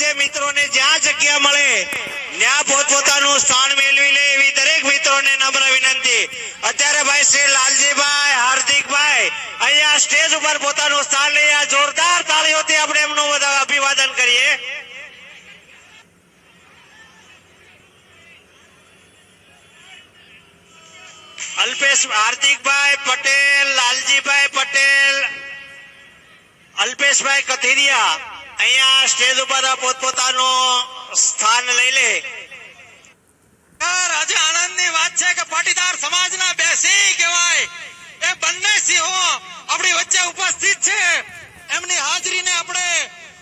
જે મિત્રોને જ્યાં જગ્યા મળે, ત્યાં પોતપોતાનું સ્થાન મેળવી લે એવી દરેક મિત્રોને નમ્ર વિનંતી. અત્યારે ભાઈ શ્રી લાલજીભાઈ, હાર્દિકભાઈ અહીંયા સ્ટેજ ઉપર પોતાનું સ્થાન લઈ જોરદાર તાળીઓથી આપણે એમનું બધા અભિવાદન કરીએ. અલ્પેશ, હાર્દિકભાઈ પટેલ, લાલજીભાઈ પટેલ અલ્પેશભાઈ કથિરિયા અહીંયા સ્ટેજ ઉપર પોતપોતાનું સ્થાન લઈ લે. આજે આનંદની વાત છે કે પાટીદાર સમાજના બે સિંહ કહેવાય. એ બંને સિંહો આપણી વચ્ચે ઉપસ્થિત છે. એમની હાજરીને આપણે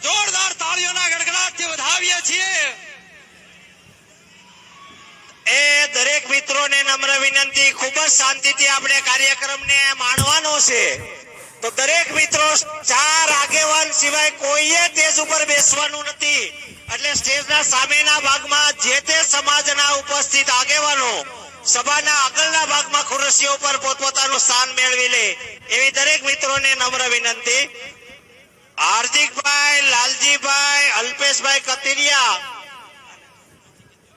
જોરદાર તાળીઓના ગડગડાટથી વધાવીએ છીએ. એ દરેક મિત્રોને નમ્ર વિનંતી ખૂબ જ શાંતિથી આપણે કાર્યક્રમને માણવાનો છે. તો દરેક મિત્રો ચાર આગેવાન સિવાય કોઈએ સ્ટેજ ઉપર બેસવાનું નથી. એટલે સ્ટેજના સામેના ભાગમાં જે તે સમાજના ઉપસ્થિત આગેવાનો સભાના આગળના ભાગમાં ખુરશીઓ પર પોતપોતાનું સ્થાન મેળવી લે. એવી દરેક મિત્રોને નમ્ર વિનંતી. હાર્દિકભાઈ, લાલજીભાઈ, અલ્પેશભાઈ કતિરિયા,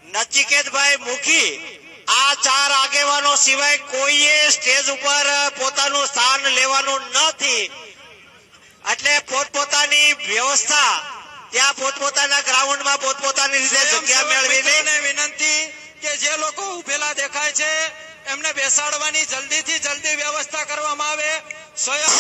નચિકેતભાઈ મુખી આ ચાર આગેવાનો સિવાય કોઈએ સ્ટેજ ઉપર પોતાનું સ્થાન લેવાનું નથી. એટલે પોતપોતાની વ્યવસ્થા ત્યાં પોતપોતાના ગ્રાઉન્ડમાં પોતપોતાની રીતે જગ્યા મેળવી લે વિનંતી કે જે લોકો ઉભેલા દેખાય છે એમને બેસાડવાની જલ્દીથી જલ્દી વ્યવસ્થા કરવામાં આવે. સ્વયં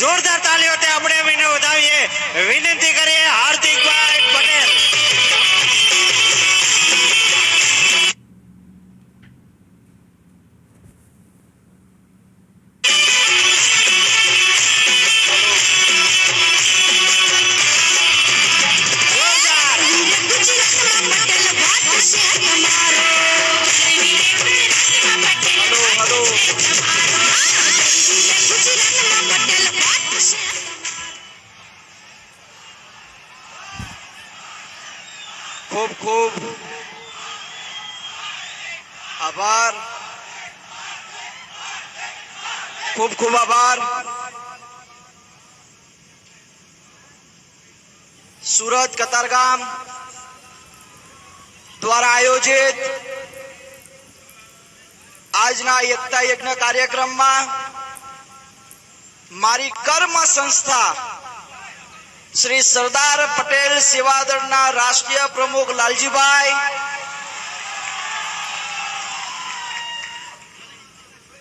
જોરદાર તાળીઓથી આપણે એમને વધાવીએ. વિનંતી કરીએ હાર્દિકભાઈ આભાર સુરત કતારગામ દ્વારા આયોજિત આજના એકતા યજ્ઞ કાર્યક્રમમાં મારી કર્મ સંસ્થા શ્રી સરદાર પટેલ સેવાદળના રાષ્ટ્રીય પ્રમુખ લાલજીભાઈ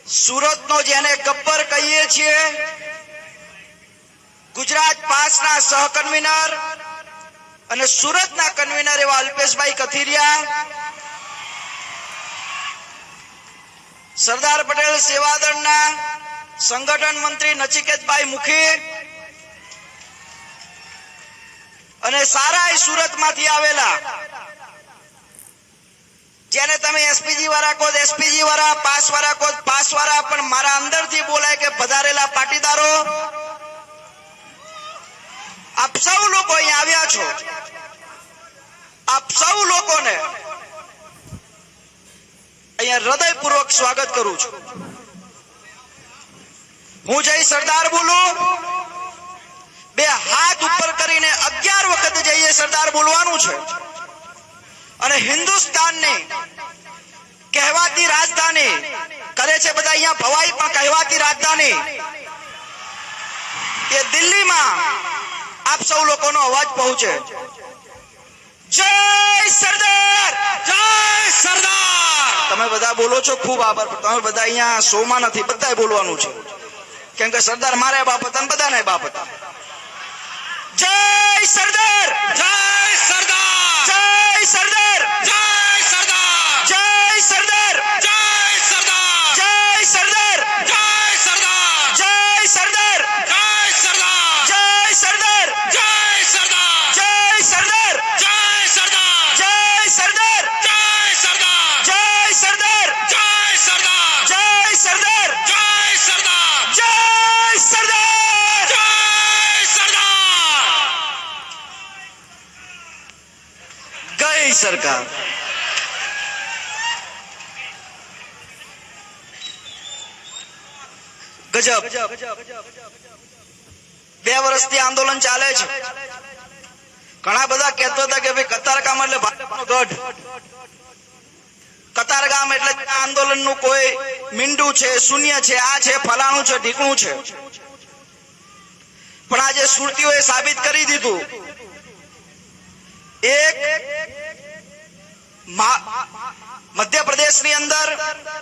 સુરતનો જેને ગબ્બર કહીએ છીએ, ગુજરાત પાસના સહકન્વીનર અને સુરતના કન્વીનર એવા અલ્પેશભાઈ કથિરિયા, સરદાર પટેલ સેવાદળના સંગઠન મંત્રી નચિકેતભાઈ મુખી અને સારા સુરતમાંથી આવેલા જેને તમે એસપીજી વાળા કહો એસપીજી વાળા, પાસ વાળા કહો પાસ વાળા, પણ મારા અંદરથી બોલાય કે પધારેલા પાટીદારો, આપ સૌ લોકો અહીંયા આવ્યા છો. આપ સૌ લોકોને અહીંયા હૃદયપૂર્વક સ્વાગત કરું છું. હું જય સરદાર બોલું. બે હાથ ઉપર કરીને અગિયાર વખત જઈએ સરદાર બોલવાનું છે. અને હિન્દુસ્તાનની કહેવાતી રાજધાની કરે છે બધા અહીંયા ભવાઈ, પણ કહેવાતી રાજધાની એ દિલ્હીમાં આપ સૌ લોકોનો અવાજ પહોંચે. જય સરદાર! જય સરદાર! તમે બધા બોલો છો, ખૂબ આભાર. તમે બધા અહીંયા શોમાં નથી, બધાએ બોલવાનું છે. કેમ કે સરદાર મારે બાપ હતા ને બધાને બાપ હતા. जय सरदार! जय सरदार! जय सरदार! जय સરકાર ગજબ. બે વર્ષથી આંદોલન ચાલે છે. ઘણા બધા કહેતા હતા કે ભાઈ કતારગામ એટલે ગઢ. કતારગામ એટલે આંદોલનનું કોઈ મીંડું છે, શૂન્ય છે, આ છે, ફલાણું છે, ઢીકણું છે. પણ આજે સુરતીઓએ સાબિત કરી દીધું. એક મધ્યપ્રદેશની અંદર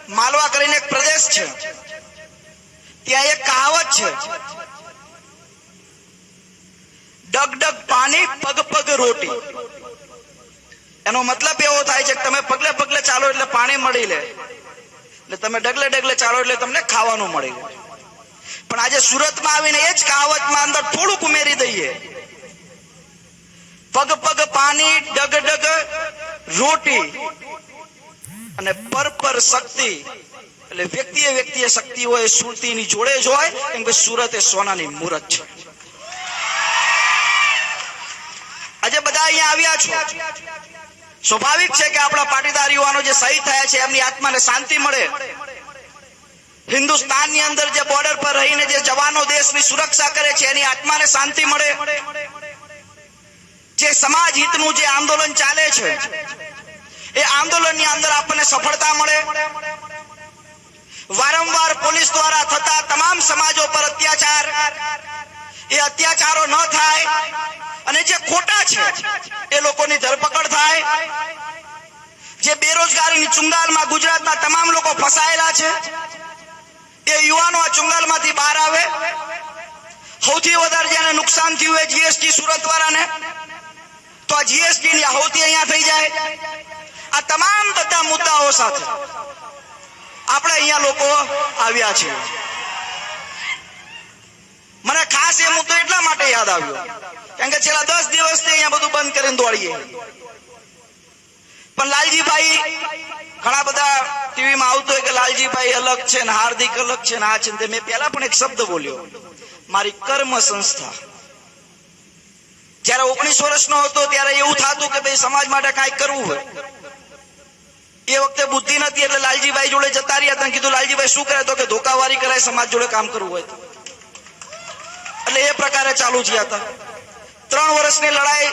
માલવા કરીને એક પ્રદેશ છે. ત્યાં એક કહાવત છે. ડગ ડગ પાણી, પગ પગ રોટી. એનો મતલબ એવો થાય છે કે તમે પગલે પગલે ચાલો એટલે પાણી મળી લે. એટલે તમે ડગલે ડગલે ચાલો એટલે તમને ખાવાનું મળી લે. પણ આજે સુરતમાં આવીને એ જ કહાવતમાં અંદર થોડુંક ઉમેરી દઈએ. પગ પગ પાણી, ડગ ડગ રોટી અને પર પર શક્તિ. એટલે વ્યક્તિએ વ્યક્તિએ શક્તિ હોય સુરતીની જોડે જ હોય, કેમ કે સુરત એ સોનાની મૂરત છે. આજે બધા અહીંયા આવ્યા છો. સ્વાભાવિક છે કે આપણા પાટીદાર યુવાનો જે શહીદ થયા છે, એમની આત્માને શાંતિ મળે. હિન્દુસ્તાનની અંદર જે બોર્ડર પર રહીને જે જવાનો દેશની સુરક્ષા કરે છે, એની આત્માને શાંતિ મળે. જે સમાજ હિતનું જે આંદોલન ચાલે છે, એ આંદોલનની અંદર આપણને સફળતા મળે. વારંવાર પોલીસ દ્વારા થતા તમામ સમાજો પર અત્યાચાર, એ અત્યાચારો ન થાય અને જે ખોટા છે, એ લોકોની ધરપકડ થાય. જે બેરોજગારીની ચુંગાલમાં ગુજરાતના તમામ લોકો ફસાયેલા છે, એ યુવાનો આ ચુંગાલમાંથી બહાર આવે. સૌથી વધારે જેને નુકસાન થયું એ જીએસટી સુરત વાળાને. તો આ જીએસટી ની આહુતિ અહીંયા થઈ જાય. આ તમામ બધા મુદ્દાઓ સાથે આપણે અહીંયા લોકો આવ્યા છે મને ખાસ એ મુદ્દો એટલા માટે યાદ આવ્યો કારણ કે છેલ્લા દસ દિવસથી અહીંયા બધું બંધ કરીને દોડીએ. પણ લાલજીભાઈ ઘણા બધા ટીવીમાં આવતું હોય કે લાલજીભાઈ અલગ છે ને હાર્દિક અલગ છે ને આ છે મેં પહેલા પણ એક શબ્દ બોલ્યો. મારી કર્મ સંસ્થા જ્યારે ઓગણીસ વર્ષનો હતો ત્યારે એવું થતું કે ભાઈ સમાજ માટે કાંઈક કરવું હોય. એ વખતે બુદ્ધિ નથી એટલે લાલજીભાઈ જોડે જતા રહ્યા હતા કીધું, લાલજીભાઈ, શું કરે? તો કે ધોકાવારી કરાય, સમાજ જોડે કામ કરવું હોય એટલે એ પ્રકારે ચાલુ થયા હતા. ત્રણ વર્ષની લડાઈ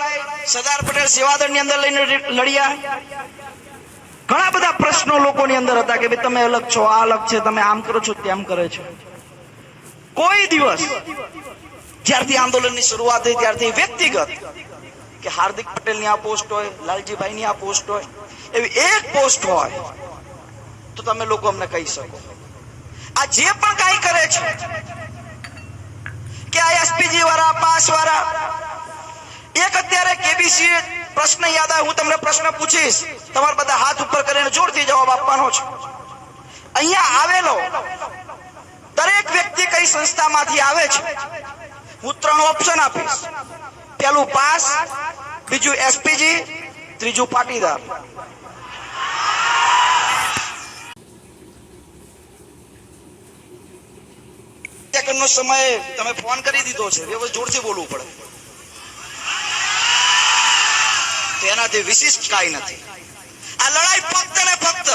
સરદાર પટેલ સેવાદળની અંદર લઈને લડ્યા. ઘણા બધા પ્રશ્નો લોકોની અંદર હતા કે ભાઈ, તમે અલગ છો, આ અલગ છે, તમે આમ કરો છો, તેમ કરે છો. કોઈ દિવસ જ્યારથી આંદોલનની શરૂઆત થઈ, ત્યારથી વ્યક્તિગત કે હાર્દિક પટેલની આ પોસ્ટ હોય, લાલજીભાઈની આ પોસ્ટ હોય, એવી એક પોસ્ટ હોય, તો તમે લોકો અમને કહી શકો. આ જે પણ કાંઈ કરે છે, કે આ એસપીજી વાળા પાસ વાળા એક અત્યારે કેબીસી પ્રશ્ન યાદ આવે, હું તમને પ્રશ્ન પૂછીશ, તમારે બધા હાથ ઉપર કરીને જોરથી જવાબ આપવાનો છે. અહીંયા આવેલો દરેક વ્યક્તિ કઈ સંસ્થામાંથી આવે છે? હું ત્રણ ઓપ્શન આપીશ. પેલું પાસ, બીજું એસપીજી ત્રીજું પાટીદાર. સેકન્ડનો સમય તમે ફોન કરી દીધો છે વ્યવસ્થિત જોરથી બોલવું પડે. તેનાથી વિશિષ્ટ કાંઈ નથી. આ લડાઈ ફક્ત ને ફક્ત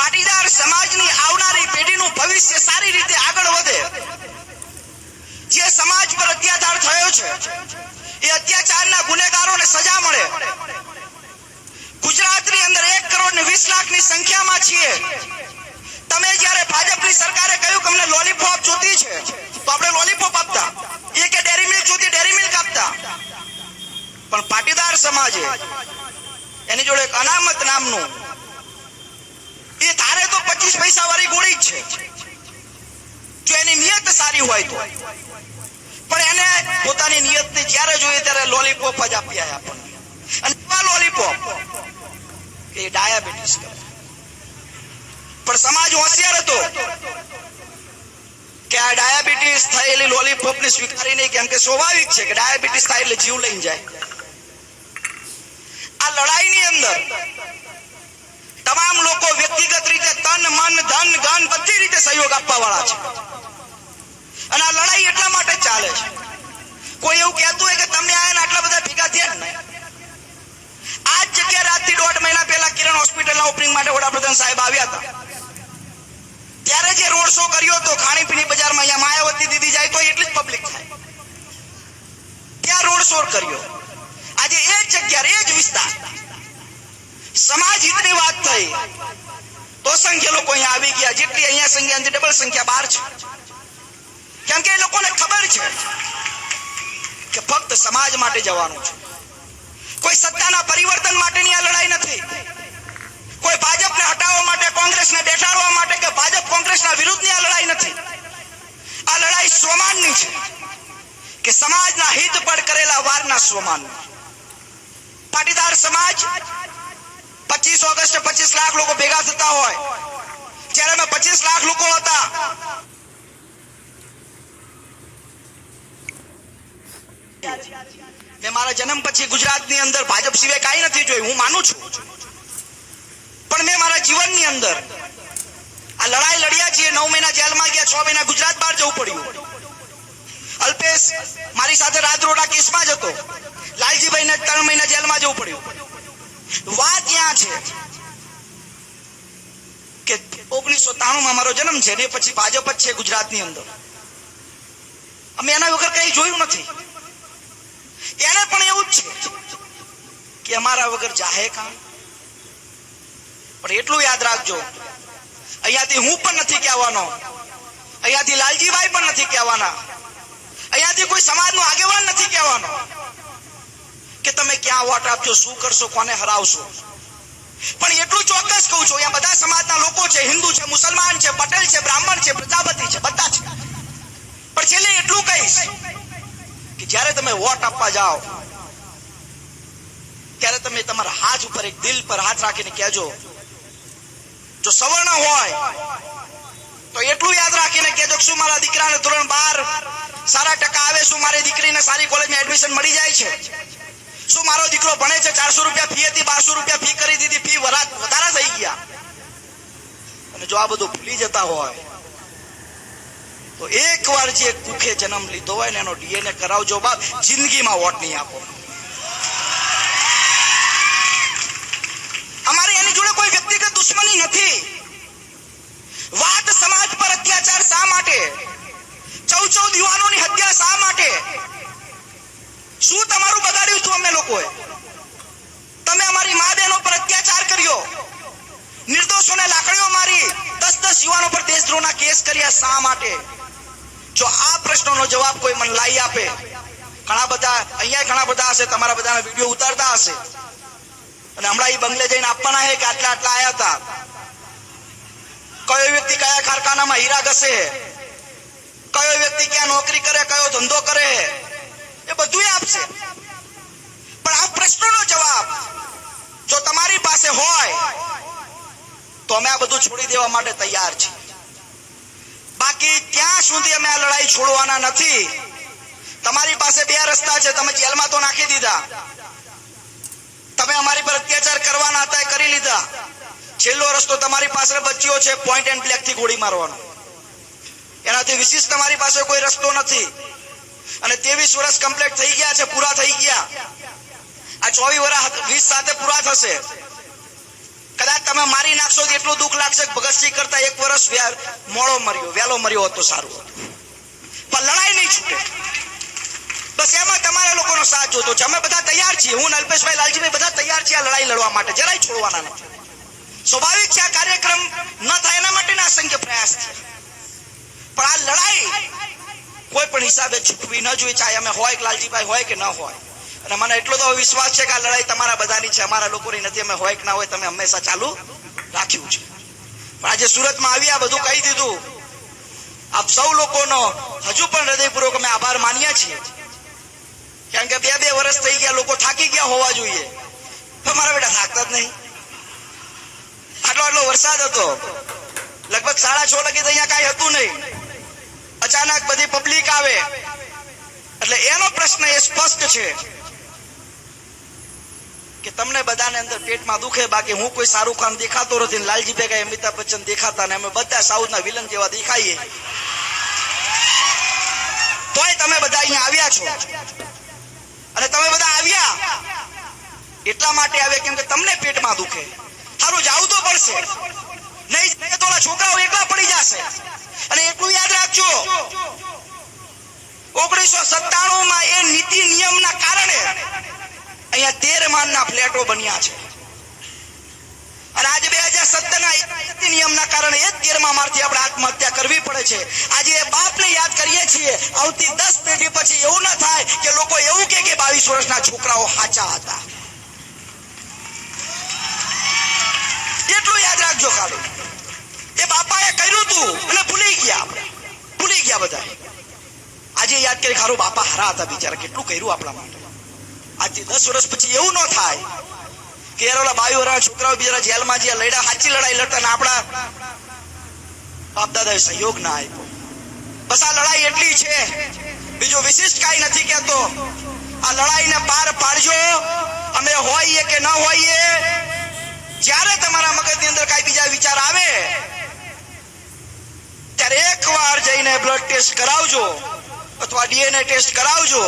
પાટીદાર સમાજની આવનારી પેઢીનું ભવિષ્ય સારી રીતે આગળ વધે. જે સમાજ પર અત્યાચાર થયો છે, એ અત્યાચારના ગુનેગારોને સજા મળે. ગુજરાતની અંદર એક કરોડ ને વીસ લાખની સંખ્યામાં છીએ. તમે જ્યારે ભાજપની સરકારે કહ્યું કે અમને લોલીપોપ જોતી છે, તો આપણે લોલીપોપ આપતા. એ કે ડેરી મિલ્ક જોતી ડેરી મિલ્ક આપતા. પણ પાટીદાર સમાજે એની જોડે એક અનામત નામનું, એ ધારે તો પચીસ પૈસા વાળી ગોળી જ છે. જો એની નિયત સારી હોય તો. પણ એને પોતાની નિયતને જ્યારે જોઈએ ત્યારે લોલીપોપ જ આપી આયા આપણને. અને એવા લોલીપોપ કે ડાયાબિટીસ કરે. પણ સમાજ હોશિયાર હતો કે આ ડાયાબિટીસ થયેલી લોલીપોપ ને સ્વીકારી નહીં, કેમ કે સ્વાભાવિક છે કે ડાયાબિટીસ થાય એટલે જીવ લઈને જાય. આ લડાઈની અંદર તમામ લોકો વ્યક્તિગત રીતે તન, મન, ધન, ગન બધી રીતે સહયોગ આપવા વાળા છે. એટલા માટે ચાલે છે. કોઈ એવું કહેતું હોય કે તમે આયા આટલા બધા ભેગા થયા ને આ જ જગ્યાએ રાજથી દોઢ મહિના પહેલા કિરણ હોસ્પિટલના ઓપનિંગ માટે વડાપ્રધાન સાહેબ આવ્યા હતા. ત્યારે જે રોડ શો કર્યો હતો, ખાણીપીણી બજારમાં, અહીંયા માયાવતી દીદી જાય તો એટલી જ પબ્લિક થાય. ત્યાં રોડ શો કર્યો. આજે એ જ જગ્યા, એ જ વિસ્તાર. સમાજ હિતની વાત થઈ. તો સંખ્યા લોકો અહીંયા આવી ગયા. જેટલી અહીંયા સંખ્યા ડબલ સંખ્યા બાર છે. કેમ કે એ લોકોને ખબર છે કે ફક્ત સમાજ માટે જવાનું છે. કોઈ સત્તાના પરિવર્તન માટેની આ લડાઈ નથી. કોઈ ભાજપને હટાવવા માટે, કોંગ્રેસને બેઠાડવા માટે કે ભાજપ કોંગ્રેસના વિરુદ્ધની આ લડાઈ નથી. આ લડાઈ સ્વમાનની છે કે સમાજના હિત પર કરેલા વારના સ્વમાન. પાટીદાર સમાજ પચીસ ઓગસ્ટ પચીસ લાખ લોકો ભેગા થતા હોય. જ્યારે અમે પચીસ લાખ લોકો હતા મેં મારા જન્મ પછી ગુજરાતની અંદર ભાજપ સિવાય કાંઈ નથી જોયું, હું માનું છું. પણ મેં મારા જીવનની અંદર આ લડાઈ લડ્યા છીએ, નવ મહિના જેલમાં ગયા, છ મહિના ગુજરાત બહાર જવું પડ્યું. અલ્પેશ, મારી સાથે રાજરોડા કેસમાં જ હતો. લાલજીભાઈને ત્રણ મહિના જેલમાં જવું પડ્યું. વાત ત્યાં છે કે ઓગણીસો ત્રાણું મારો જન્મ છે ને પછી ભાજપ જ છે ગુજરાતની અંદર. અમે એના વગર કઈ જોયું નથી. એને પણ એવું જ છે કે અમારા વગર જાહે કામ. પણ એટલું યાદ રાખજો, અહીંયાથી હું પણ નથી કહેવાનો. અહીંયાથી લાલજીભાઈ પણ નથી કહેવાના. અહીંયાથી કોઈ સમાજનો આગેવાન નથી કહેવાનો. કે તમે ક્યાં વોટ આપજો, શું કરશો, કોને હરાવશો? પણ એટલું ચોક્કસ કહું છું, અહીંયા બધા સમાજના લોકો છે, હિન્દુ છે, મુસલમાન છે, પટેલ છે, બ્રાહ્મણ છે, પ્રજાપતિ છે, બધા છે. પણ છેલ્લે એટલું કહીશ કે જ્યારે તમે વોટ આપવા જાઓ, ત્યારે તમે તમારા હાથ ઉપર એક દિલ પર હાથ રાખીને કહેજો, જો સવર્ણ હોય, તો એટલું યાદ રાખીને કહેજો શું મારા દીકરાને ધોરણ બાર સારા ટકા આવે, શું મારી દીકરીને સારી કોલેજમાં એડમિશન મળી જાય છે? શું મારો દીકરો ભણે છે? ચારસો રૂપિયા ફી હતી, બારસો રૂપિયા ફી કરી દીધી ફી વધારા થઈ ગયા. અને જો આ બધું ભૂલી જતા હોય તો એક વાર જે કુખે જન્મ લીધો હોય ને એનો ડીએનએ કરાવજો બાપ, જિંદગીમાં વોટ નહીં આપો. અમારે એની જોડે કોઈ વ્યક્તિગત દુશ્મની નથી. વાત સમાજ પર અત્યાચાર શા માટે? ચૌદ ચૌદ યુવાનોની હત્યા શા માટે? શું તમારું બગાડ્યું હતું અમે લોકોએ? તમે અમારી મા બહેનો પર અત્યાચાર કર્યો. નિર્દોષોને લાકડીઓ મારી. દસ દસ યુવાનો પર દેશદ્રોહના કેસ કર્યા શા માટે? જો આ પ્રશ્નોનો જવાબ કોઈ મને લાવી આપે, ઘણા બધા, અહીંયા ઘણા બધા હશે, તમારા બધાના વીડિયો ઉતારતા હશે. અને હમણાં એ બંગલે જઈને આપવાના છે કે આટલા આટલા આયા હતા. કયો વ્યક્તિ કયા કારખાનામાં હીરા ઘસે કયો વ્યક્તિ ક્યાં નોકરી કરે, કયો ધંધો કરે એ બધું આપશે. પણ આ પ્રશ્નનો જવાબ જો તમારી પાસે હોય, તો અમે આ બધું છોડી દેવા માટે તૈયાર છીએ. બાકી ત્યાં સુધી અમે આ લડાઈ છોડવાના નથી. તમારી પાસે બે રસ્તા છે, તમે જેલમાં તો નાખી દીધા. તમે અમારી પર અત્યાચાર કરવાના હતા, એ કરી લીધા. છેલ્લો રસ્તો તમારી પાસે બચ્યો છે પોઈન્ટ એન્ડ બ્લેકથી ગોળી મારવાનો. એનાથી વિશેષ તમારી પાસે કોઈ રસ્તો નથી. અને ત્રેવીસ વર્ષ કમ્પ્લીટ થઈ ગયા છે, પૂરા થઈ ગયા. આ ચોવીસ વર્ષ વીસ સાથે પૂરા થશે. કદાચ તમે મારી નાખશો તો એટલું દુઃખ લાગશે ભગતસિંહ કરતા એક વર્ષ મોડો મર્યો વહેલો મર્યો હતો સારું પણ લડાઈ નહીં છૂટે. બસ એમાં તમારા લોકોનો સાથ જોતો છે. અમે બધા તૈયાર છીએ. હું અલ્પેશભાઈ લાલજીભાઈ બધા તૈયાર છીએ આ લડાઈ લડવા માટે. જરાય છોડવાના નથી. સ્વાભાવિક છે આ કાર્યક્રમ ન થાય એના માટેના અસંખ્ય પ્રયાસ છે. પણ આ લડાઈ કોઈ પણ હિસાબે છૂટવી ન જોઈએ. ચાહે અમે હોય કે લાલજીભાઈ હોય કે ન હોય. અને મને એટલો તો વિશ્વાસ છે કે આ લડાઈ તમારા બધાની છે. અમારા લોકોની નથી. અમે હોય કે ના હોય તમે હંમેશા ચાલુ રાખ્યું છે. પણ આજે સુરતમાં આવી આ બધું કહી દીધું. આપ સૌ લોકોનો હજુ પણ હૃદયપૂર્વક અમે આભાર માનીયા છીએ. કારણ કે બે બે વર્ષ થઈ ગયા, લોકો થાકી ગયા હોવા જોઈએ. તો મારા બેટા થાકતા જ નહીં. આટલો આટલો વરસાદ હતો. લગભગ સાડા છ લગી અહીંયા કાંઈ હતું નહીં. અચાનક બધી પબ્લિક આવે. એટલે એનો પ્રશ્ન એ સ્પષ્ટ છે. કે તમને બધાને અંદર પેટમાં દુખે, બાકી હું કોઈ શાહરૂખ ખાન દેખાતો નથી લાલજી ભેગા અમિતાભ બચ્ચન દેખાતા ને અમે બધા સાઉથના વિલન જેવા દેખાઈએ. તોય તમે બધા અહીંયા આવ્યા છો. અને તમે બધા આવ્યા. એટલા માટે આવ્યા કેમ કે તમને પેટમાં દુખે. સારું જાવું તો પડશે. નહીં તો છોકરાઓ એકલા પડી જશે. અને એટલું યાદ રાખજો, ઓગણીસો સત્તાણું માં એ નીતિ નિયમના કારણે અહીંયા તેર માળના ફ્લેટો બન્યા છે. અને આજે બે હજાર સત્તર ના નિયમના કારણે એ તેરમા મારથી આપણે આત્મહત્યા કરવી પડે છે. આજે એ બાપને યાદ કરીએ છીએ. આવતી દસ પેઢી પછી એવું ના થાય કે લોકો એવું કે કે બાવીસ વર્ષના છોકરાઓ સાચા હતા. એટલું યાદ રાખજો ખાલી. એ બાપાએ કર્યું તું અને ભૂલી ગયા આપણે. ભૂલી ગયા બધા આજે યાદ કરી ખારું બાપા હરા હતા બિચારા. કેટલું કર્યું આપણા માટે. આજથી દસ વર્ષ પછી એવું ન થાય કે યાર બાવી વર્ષ છોકરાઓ બિચારા જેલમાં જે લડ્યા, સાચી લડાઈ લડતા આપણા બાપ દાદાએ સહયોગ ના આપ્યો. બસ આ લડાઈ એટલી છે. બીજું વિશિષ્ટ કાંઈ નથી કહેતો. આ લડાઈને પાર પાડજો. અમે હોઈએ કે ન હોઈએ, જ્યારે તમારા મગજની અંદર કાંઈ બીજા વિચાર આવે, ત્યારે એકવાર જઈને બ્લડ ટેસ્ટ કરાવજો. અથવા ડીએનએ ટેસ્ટ કરાવજો.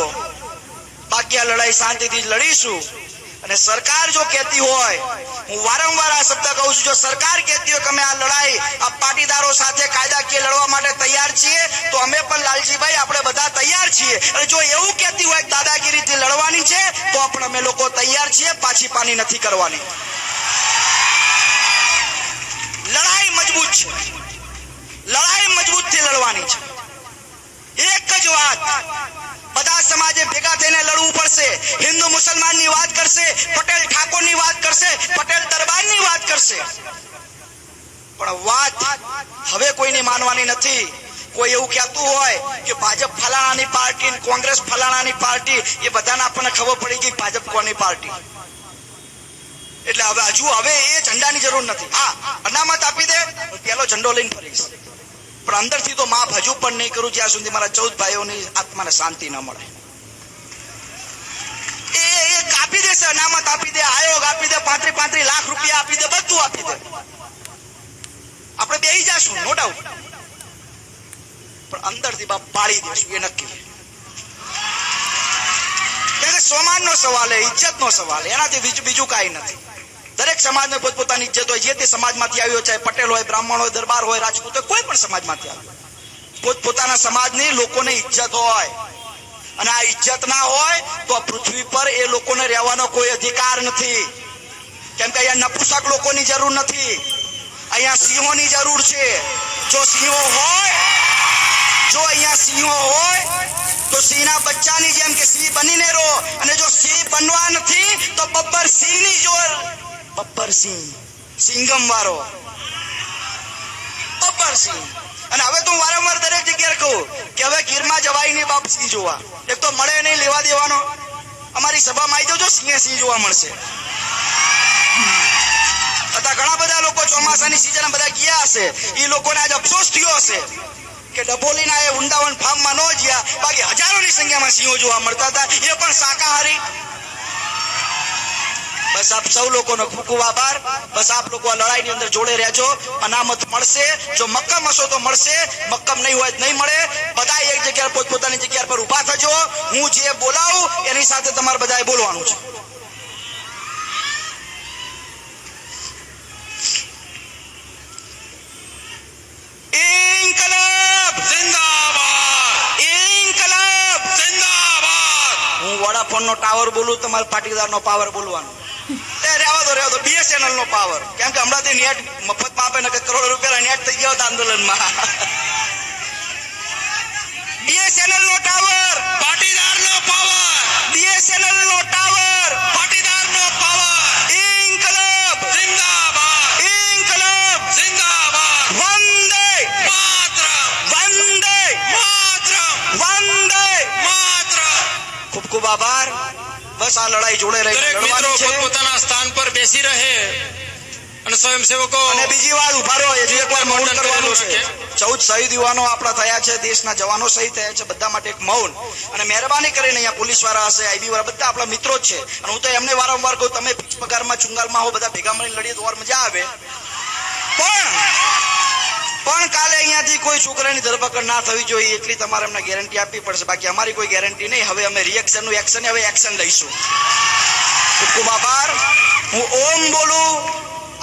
બાકી આ લડાઈ શાંતિથી લડીશું. અને સરકાર જો કહેતી હોય, હું વારંવાર આ શબ્દ કહું છું, જો સરકાર કહેતી હોય કે અમે આ લડાઈ આ પાટીદારો સાથે કાયદાકીય લડવા માટે તૈયાર છીએ, તો અમે પણ લાલજીભાઈ આપણે બધા તૈયાર છીએ. અને જો એવું કહેતી હોય દાદાગીરીથી લડવાની છે, તો પણ અમે લોકો તૈયાર છીએ, પાછી પાની નથી કરવાની. લડાઈ મજબૂત છે. લડાઈ મજબૂતથી લડવાની છે. એક જ વાત બધા સમાજે ભેગા થઈને લડવું પડશે. હિન્દુ મુસલમાનની વાત કરશે, પટેલ ઠાકોરની વાત કરશે, પટેલ દરબારની વાત કરશે. પણ વાત હવે કોઈને માનવાની નથી. કોઈ એવું કહેતું હોય કે ભાજપ ફલાણાની પાર્ટી ને કોંગ્રેસ ફલાણાની પાર્ટી, એ બધાને આપણને ખબર પડી ગઈ ભાજપ કોની પાર્ટી. એટલે હવે હજુ હવે એ ઝંડાની જરૂર નથી. હા, અનામત આપી દે પેલો ઝંડો લઈને ફરીશ. પણ અંદરથી તો માફ હજુ પણ નહીં કરું, જ્યાં સુધી મારા ચૌદ ભાઈઓની આત્માને શાંતિ ન મળે. એ આપી દેશે, અનામત આપી દે, આયોગ આપી દે, પાંત્રી પાંત્રી લાખ રૂપિયા આપી દે, બધું આપી દે. આપણે બે જાશું નો ડાઉટ પણ અંદરથી બાપ પાડી દેશું, એ નક્કી. કારણ નો સવાલ સવાલ ઇજ્જત નો સવાલ એનાથી બીજું કાંઈ નથી. દરેક સમાજને પોતપોતાની ઇજ્જત હોય, જે તે સમાજમાંથી આવ્યો ચાહે પટેલ હોય, બ્રાહ્મણ હોય, દરબાર હોય, રાજપૂત હોય, કોઈ પણ સમાજમાંથી આવ્યો. પોતપોતાના સમાજની લોકોને ઇજ્જત હોય. અને આ ઇજ્જત ના હોય, તો પૃથ્વી પર એ લોકોને રહેવાનો કોઈ અધિકાર નથી. કેમ કે અહીંયા નપુસક લોકોની જરૂર નથી. અહીંયા સિંહોની જરૂર છે. જો સિંહો હોય, જો અહીંયા સિંહો હોય, તો સિંહના બચ્ચાની જેમ કે સિંહ બનીને રહો. અને જો સિંહ બનવા નથી, તો બબ્બર સિંહની જોર બબ્બર સિંગમ વાળો બબ્બર અને હવે તો હું વારંવાર દરેક જગ્યાએ કહું કે હવે ગીરમાં જવાય નહીં બાપ સિંહ જોવા. એક તો મળે નહીં, લેવા દેવાનો. અમારી સભામાં આવી જજો સિંહે સિંહ જોવા મળશે. તથા ઘણા બધા લોકો ચોમાસાની સિઝન બધા ગયા હશે. એ લોકોને આજ અફસોસ થયો હશે કે ડબોલીના એ ઉંડાવન ફાર્મમાં ન ગયા બાકી હજારોની સંખ્યામાં સિંહો જોવા મળતા હતા. એ પણ શાકાહારી. બસ આપ સૌ લોકોનો ખૂબ ખૂબ આભાર. બસ આપ લોકો આ લડાઈની અંદર જોડે રહેજો. અનામત મળશે. જો મક્કમ હશો તો મળશે. મક્કમ નહીં હોય તો નહીં મળે. બધા એક જગ્યા પોતપોતાની જગ્યા પર ઊભા થજો. હું જે બોલાવું એની સાથે તમારે બધાએ બોલવાનું છે. હું વડાફોન નો ટાવર બોલું તમારે પાટીદાર નો પાવર બોલવાનો. એ રહેવા દો રહેવા દો. બીએસએનએલ નો પાવર કેમ કે હમણાંથી નેટ મફતમાં આપે ને કે કરોડો રૂપિયા નેટ થઈ ગયા હતા આંદોલનમાં. બીએસએનએલ નો ટાવર પાટીદારનો પાવર બીએસએનએલ નો ટાવર પાટીદારનો પાવર ઇન્કલાબ જિંદાબાદ. ઇન્કલાબ જિંદાબાદ. વંદે. માત્ર. વંદે. માત્ર. વંદે. માત્ર. ખૂબ ખૂબ આભાર. બસ આ લડાઈ જોડે રહી. દરેક મિત્રો પોતપોતાના સ્થાન પર બેસી રહે અને સ્વયંસેવકો અને બીજી વાર ઊભા રહો હજી એકવાર મૌન કરવાનું છે. ચૌદ શહીદ યુવાનો આપણા થયા છે દેશના જવાનો શહીદ થયા છે બધા માટે એક મૌન. અને મહેરબાની કરીને અહીંયા પોલીસવાળા હશે આઈબી વાળા બધા આપણા મિત્રો જ છે. અને હું તો એમને વારંવાર કહું તમે પગારમાં ચુંગાલમાં હો બધા ભેગા મળીને લડીએ તો મજા આવે. પણ પણ કાલે અહીંયાથી કોઈ છોકરાની ધરપકડ ના થવી જોઈએ એટલી તમારે અમને ગેરંટી આપવી પડશે. બાકી અમારી કોઈ ગેરંટી નહીં. હવે અમે રિએક્શનનું એક્શન હવે એક્શન લઈશું. ખૂબ આભાર. હું ઓમ બોલું.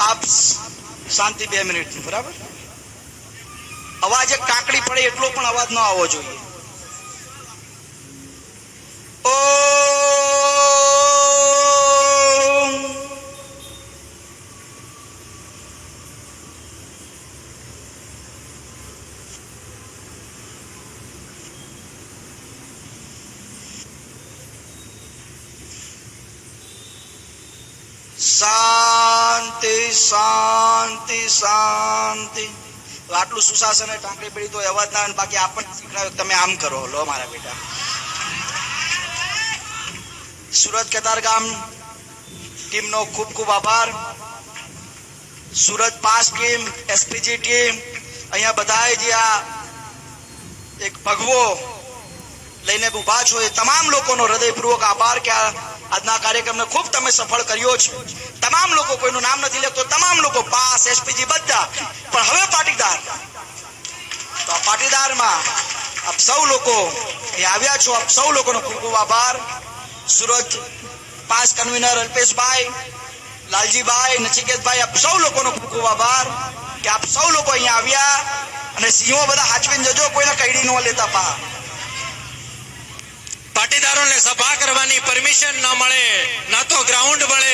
આપ શાંતિ બે મિનિટ બરાબર? અવાજ એક કાકડી પડે એટલો પણ અવાજ ન આવવો જોઈએ ઓમ. શાંતિ શાંતિ શાંતિ તો આટલું સુશાસન ટાંકડી પડી તો અવાજ ના બાકી આપણને શીખડાવે તમે આમ કરો. લો મારા બેટા. સુરત કતાર ગામ ટીમનો ખૂબ ખૂબ આભાર. Surat PAAS team SPG team, અહીંયા બધાએ જે આ એક ભગવો લઈને ઊભા છો, એ તમામ લોકોનો હૃદયપૂર્વક આભાર કે આ આજના કાર્યક્રમને ખૂબ તમે સફળ કર્યો છે. તમામ લોકો કોઈનું નામ નથી લેતો, તમામ લોકો પાસ એસપીજી બધા. પણ હવે પાટીદાર. તો આ પાટીદારમાં આપ સૌ લોકો અહીં આવ્યા છો, આપ સૌ લોકોનો ખૂબ ખૂબ આભાર. સુરત પાસ કન્વીનર અલ્પેશભાઈ, લાલજીભાઈ નચિકેતભાઈ આપ સૌ લોકોનો ખૂબ ખૂબ આભાર કે આપ સૌ લોકો અહીંયા આવ્યા અને સિંહો બધા હાચવીને જજો, કોઈને કઈડી ન લેતા પા. પાટીદારોને સભા કરવાની પરમિશન ન મળે ના તો ગ્રાઉન્ડ મળે.